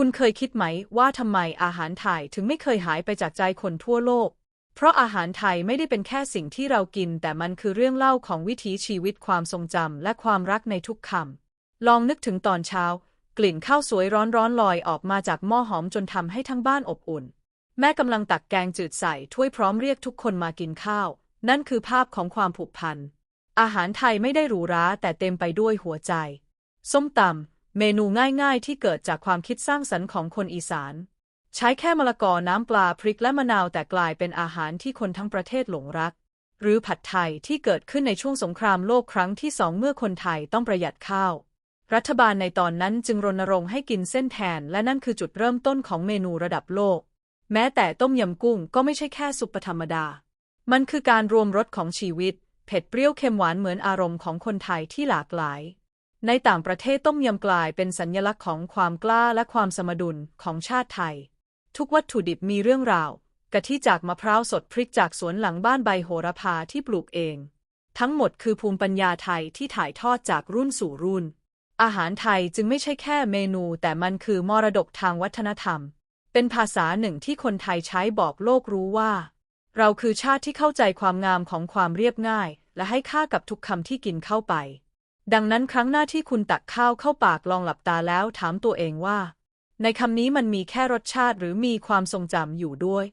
คุณเคยคิดไหมว่าทำไมอาหารไทยถึงไม่เคยหายไปจากใจคนทั่วโลก เพราะอาหารไทยไม่ได้เป็นแค่สิ่งที่เรากิน แต่มันคือเรื่องเล่าของวิถีชีวิตความทรงจำและความรักในทุกคำ ลองนึกถึงตอนเช้า กลิ่นข้าวสวยร้อนๆลอยออกมาจากหม้อหอมจนทำให้ทั้งบ้านอบอุ่น แม่กำลังตักแกงจืดใส่ถ้วยพร้อมเรียกทุกคนมากินข้าว นั่นคือภาพของความผูกพัน อาหารไทยไม่ได้หรูหราแต่เต็มไปด้วยหัวใจ ส้มตำ เมนูง่ายๆ ที่เกิดจากความคิดสร้างสรรค์ของคนอีสาน ใช้แค่มะละกอน้ำปลาพริกและมะนาวแต่กลายเป็นอาหารที่คนทั้งประเทศหลงรัก หรือผัดไทยที่เกิดขึ้นในช่วงสงครามโลกครั้งที่สองเมื่อคนไทยต้องประหยัดข้าว รัฐบาลในตอนนั้นจึงรณรงค์ให้กินเส้นแทน และนั่นคือจุดเริ่มต้นของเมนูระดับโลก แม้แต่ต้มยำกุ้งก็ไม่ใช่แค่ซุปธรรมดา มันคือการรวมรสของชีวิต เผ็ดเปรี้ยวเค็มหวานเหมือนอารมณ์ของคนไทยที่หลากหลาย ในต่างประเทศต้มยำกลายเป็นสัญลักษณ์ของความกล้าและความสมดุลของชาติไทย ทุกวัตถุดิบมีเรื่องราวกะทิจากมะพร้าวสดพริกจากสวนหลังบ้านใบโหระพาที่ปลูกเอง ทั้งหมดคือภูมิปัญญาไทยที่ถ่ายทอดจากรุ่นสู่รุ่น อาหารไทยจึงไม่ใช่แค่เมนู แต่มันคือมรดกทางวัฒนธรรม เป็นภาษาหนึ่งที่คนไทยใช้บอกโลกรู้ว่า เราคือชาติที่เข้าใจความงามของความเรียบง่าย และให้ค่ากับทุกคำที่กินเข้าไป ดังนั้นครั้งหน้าที่คุณตักข้าวเข้าปากลองหลับตาแล้วถามตัวเองว่า ในคำนี้มันมีแค่รสชาติหรือมีความทรงจำอยู่ด้วย